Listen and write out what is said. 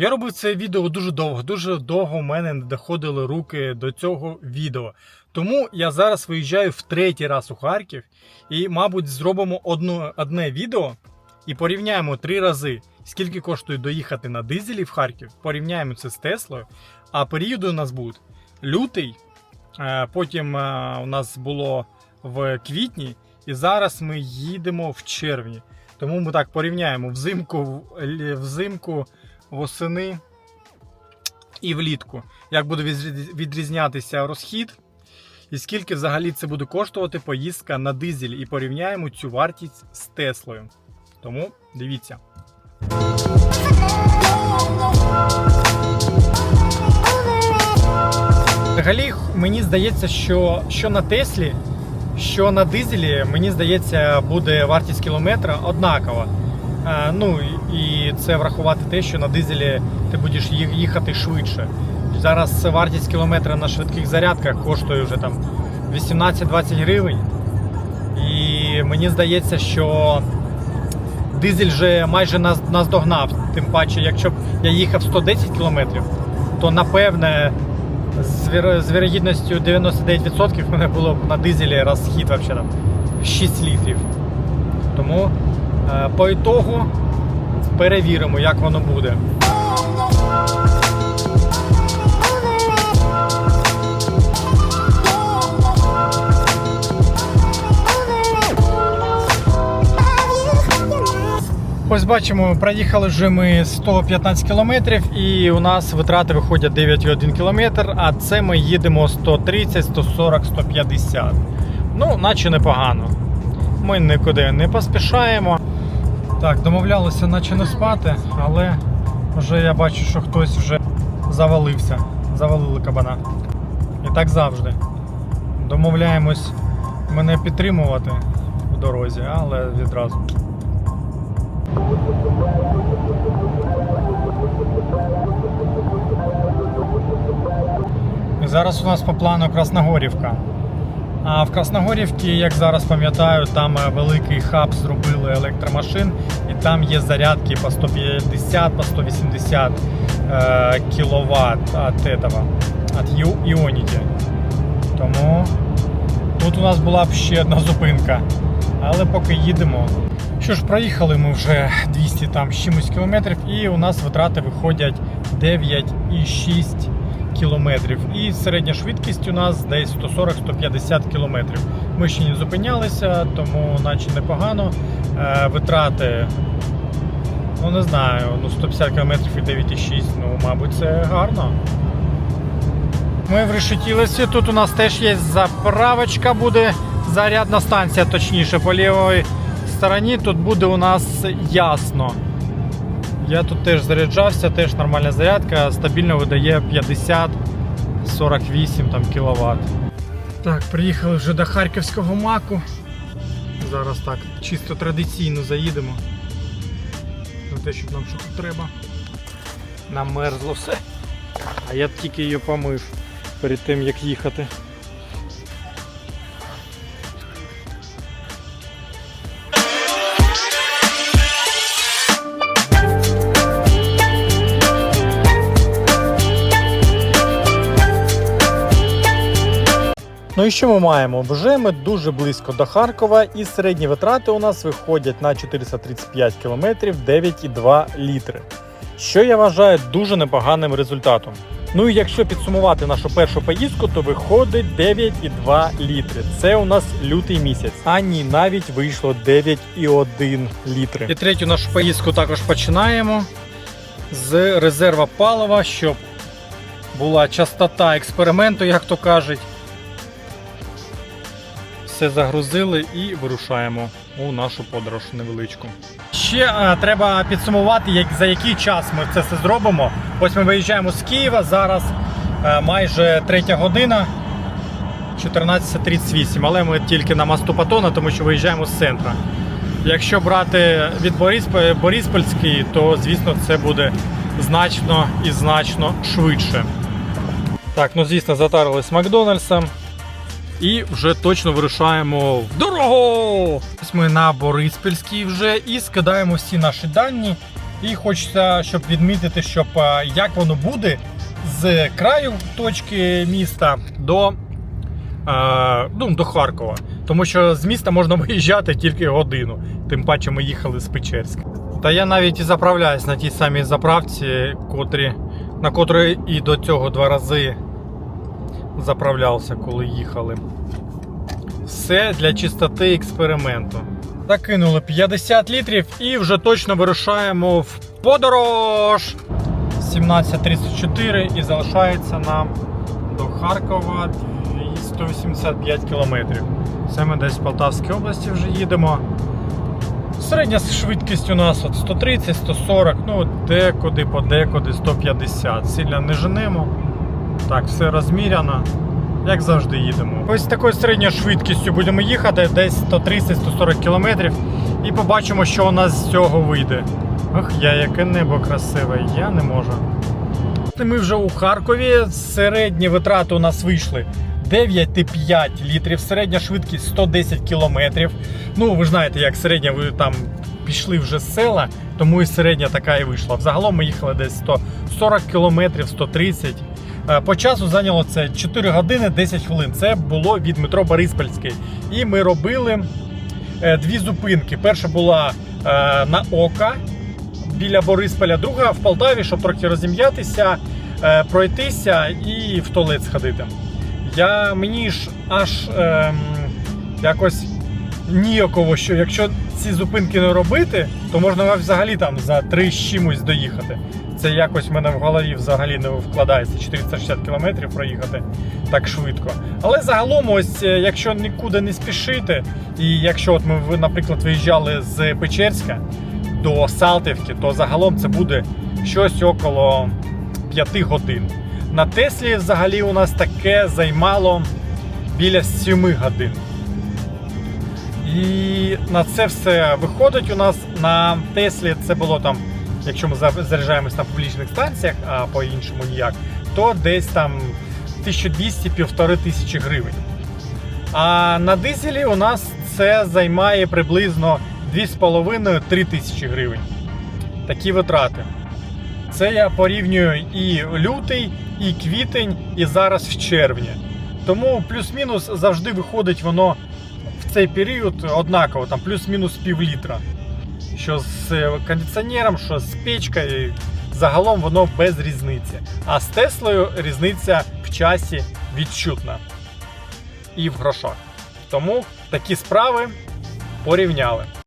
Я робив це відео дуже довго, дуже довго в мене не доходили руки до цього відео. Тому я зараз виїжджаю в третій раз у Харків і, мабуть, зробимо одну, одне відео і порівняємо три рази, скільки коштує доїхати на дизелі в Харків. Порівняємо це з Теслою. А періоди у нас будуть лютий, е, потім е, у нас було в квітні, і зараз ми їдемо в червні. Тому ми так порівняємо взимку, взимку, восени і влітку. Як буде відрізнятися розхід, і скільки взагалі це буде коштувати поїздка на дизель, і порівняємо цю вартість з Теслою. Тому дивіться. Взагалі, мені здається, що, що на Теслі, що на дизелі, мені здається, буде вартість кілометра однакова. Е, ну і- це врахувати те, що на дизелі ти будеш їхати швидше. Зараз вартість кілометра на швидких зарядках коштує вже там 18-20 гривень. І мені здається, що дизель вже майже наздогнав. Тим паче, якщо б я їхав 110 кілометрів, то напевне з, вірогідністю 99% в мене було б на дизелі розхід вообще там 6 літрів. Тому е, по ітогу перевіримо, як воно буде. Ось бачимо, проїхали вже ми 115 кілометрів, і у нас витрати виходять 9,1 кілометр, а це ми їдемо 130, 140, 150. Ну, наче непогано. Ми нікуди не поспішаємо. Так, домовлялися, наче не спати, але вже я бачу, що хтось вже завалився. Завалили кабана. І так завжди. Домовляємось мене підтримувати в дорозі, але відразу. І Зараз у нас по плану Красногорівка. А в Красногорівці, як зараз пам'ятаю, там е, великий хаб зробили електромашин, і там є зарядки по 150, по 180 е, кВт від этого, від Ionity. Тому тут у нас була б ще одна зупинка. Але поки їдемо. Що ж, проїхали ми вже 200 там чимось кілометрів, і у нас витрати виходять 9,6 кілометрів. І середня швидкість у нас десь 140-150 кілометрів. Ми ще не зупинялися, тому наче непогано. Е, Витрати, ну не знаю, ну 150 кілометрів і 9,6, ну, мабуть, це гарно. Ми в Решетілесі. Тут у нас теж є заправочка, буде зарядна станція, точніше, по лівій стороні. Тут буде у нас ясно. Я тут теж заряджався, теж нормальна зарядка, стабільно видає 50-48 там, кВт. Так, приїхали вже до Харківського маку. Зараз так, чисто традиційно заїдемо. На те, щоб нам що треба. Намерзло все. А я тільки її помив перед тим як їхати. Ну і що ми маємо? Вже ми дуже близько до Харкова, і середні витрати у нас виходять на 435 км 9,2 літри. Що я вважаю дуже непоганим результатом. Ну і якщо підсумувати нашу першу поїздку, то виходить 9,2 літри. Це у нас лютий місяць. А ні, навіть вийшло 9,1 літри. І третю нашу поїздку також починаємо з резерва палива, щоб була частота експерименту, як то кажуть. Все загрузили і вирушаємо у нашу подорож невеличку. Ще е, треба підсумувати, як, за який час ми це все зробимо. Ось ми виїжджаємо з Києва. Зараз е, майже третя година, 14.38, але ми тільки на мосту Патона, тому що виїжджаємо з центра. Якщо брати від Борисп- Бориспольський, то звісно це буде значно і значно швидше. Так, ну звісно, затарились Макдональдсом. І вже точно вирушаємо в дорогу! Ось ми на Бориспільській вже і скидаємо всі наші дані. І хочеться, щоб відмітити, щоб е, як воно буде з краю точки міста до, е, ну, до Харкова. Тому що з міста можна виїжджати тільки годину. Тим паче ми їхали з Печерська. Та я навіть і заправляюсь на тій самій заправці, котрі, на котрій і до цього два рази заправлявся, коли їхали. Все для чистоти експерименту. Закинули 50 літрів і вже точно вирушаємо в подорож. 17.34 і залишається нам до Харкова 185 кілометрів. Це ми десь в Полтавській області вже їдемо. Середня швидкість у нас от 130, 140, ну декуди, подекуди 150. Сильно не женемо. Так, все розміряно. Як завжди їдемо. Ось такою середньою швидкістю будемо їхати, десь 130-140 кілометрів. І побачимо, що у нас з цього вийде. Ох, я яке небо красиве, я не можу. Ми вже у Харкові. Середні витрати у нас вийшли 9,5 літрів, середня швидкість 110 кілометрів. Ну, ви знаєте, як середня ви там пішли вже з села, тому і середня така і вийшла. Взагалом ми їхали десь 140 кілометрів, 130. Е, По часу зайняло це 4 години 10 хвилин. Це було від метро Бориспільський. І ми робили е, дві зупинки. Перша була е, на Ока біля Борисполя, друга в Полтаві, щоб трохи розім'ятися, пройтися і в туалет сходити. Я мені ж аж ем, якось ніяково, що якщо ці зупинки не робити, то можна взагалі там за три з чимось доїхати. Це якось в мене в голові взагалі не вкладається 460 кілометрів проїхати так швидко. Але загалом, ось е, якщо нікуди не спішити, і якщо от ми, наприклад, виїжджали з Печерська до Салтівки, то загалом це буде щось около 5 годин. На Теслі взагалі у нас таке займало біля 7 годин. І на це все виходить у нас на Теслі. Це було там, якщо ми заряджаємось на публічних станціях, а по-іншому ніяк, то десь там 1200-1500 тисячі гривень. А на дизелі у нас це займає приблизно 2,5-3 тисячі гривень. Такі витрати. Це я порівнюю і лютий, і квітень, і зараз в червні. Тому плюс-мінус завжди виходить воно цей період однаково, там плюс-мінус пів літра. Що з е, кондиціонером, що з печкою, загалом воно без різниці. А з Теслою різниця в часі відчутна і в грошах. Тому такі справи порівняли.